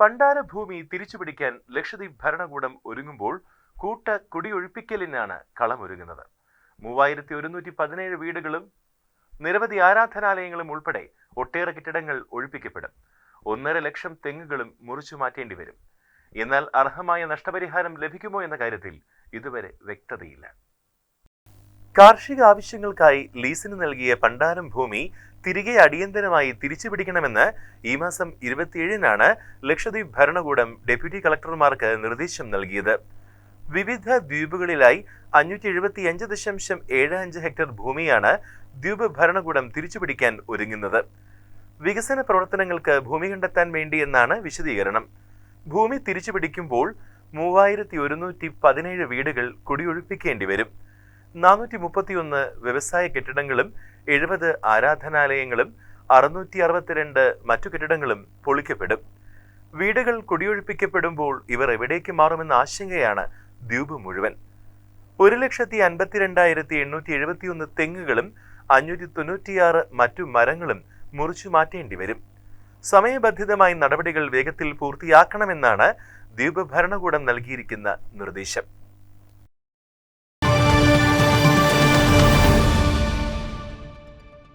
പണ്ടാര ഭൂമി തിരിച്ചുപിടിക്കാൻ ലക്ഷദ്വീപ് ഭരണകൂടം ഒരുങ്ങുമ്പോൾ കൂട്ട കുടിയൊഴിപ്പിക്കലിനാണ് കളമൊരുങ്ങുന്നത് മൂവായിരത്തി ഒരുന്നൂറ്റി പതിനേഴ് വീടുകളും നിരവധി ആരാധനാലയങ്ങളും ഉൾപ്പെടെ ഒട്ടേറെ കെട്ടിടങ്ങൾ ഒഴിപ്പിക്കപ്പെടും. ഒന്നര ലക്ഷം തെങ്ങുകളും മുറിച്ചു മാറ്റേണ്ടി വരും എന്നാൽ അർഹമായ നഷ്ടപരിഹാരം ലഭിക്കുമോ എന്ന കാര്യത്തിൽ ഇതുവരെ വ്യക്തതയില്ല. കാർഷിക ആവശ്യങ്ങൾക്കായി ലീസിന് നൽകിയ പണ്ടാരം ഭൂമി തിരികെ അടിയന്തരമായി തിരിച്ചുപിടിക്കണമെന്ന് ഈ മാസം ഇരുപത്തിയേഴിനാണ് ലക്ഷദ്വീപ് ഭരണകൂടം ഡെപ്യൂട്ടി കളക്ടർമാർക്ക് നിർദ്ദേശം നൽകിയത്. വിവിധ ദ്വീപുകളിലായി അഞ്ഞൂറ്റി എഴുപത്തി അഞ്ച് ദശാംശം ഏഴ് അഞ്ച് ഹെക്ടർ ഭൂമിയാണ് ദ്വീപ് ഭരണകൂടം തിരിച്ചുപിടിക്കാൻ ഒരുങ്ങുന്നത്. വികസന പ്രവർത്തനങ്ങൾക്ക് ഭൂമി കണ്ടെത്താൻ വേണ്ടി എന്നാണ് വിശദീകരണം. ഭൂമി തിരിച്ചുപിടിക്കുമ്പോൾ മൂവായിരത്തി ഒരുന്നൂറ്റി പതിനേഴ് വീടുകൾ കുടിയൊഴിപ്പിക്കേണ്ടി വരും. നാനൂറ്റി മുപ്പത്തിയൊന്ന് വ്യവസായ കെട്ടിടങ്ങളും എഴുപത് ആരാധനാലയങ്ങളും അറുന്നൂറ്റി അറുപത്തിരണ്ട് മറ്റു കെട്ടിടങ്ങളും പൊളിക്കപ്പെടും. വീടുകൾ കുടിയൊഴിപ്പിക്കപ്പെടുമ്പോൾ ഇവർ എവിടേക്ക് മാറുമെന്ന ആശങ്കയാണ് ദ്വീപ് മുഴുവൻ. ഒരു ലക്ഷത്തി അൻപത്തിരണ്ടായിരത്തി എണ്ണൂറ്റി എഴുപത്തിയൊന്ന് തെങ്ങുകളും അഞ്ഞൂറ്റി തൊണ്ണൂറ്റിയാറ് മറ്റു മരങ്ങളും മുറിച്ചു മാറ്റേണ്ടി വരും. സമയബന്ധിതമായി നടപടികൾ വേഗത്തിൽ പൂർത്തിയാക്കണമെന്നാണ് ദ്വീപ് ഭരണകൂടം നൽകിയിരിക്കുന്ന നിർദ്ദേശം.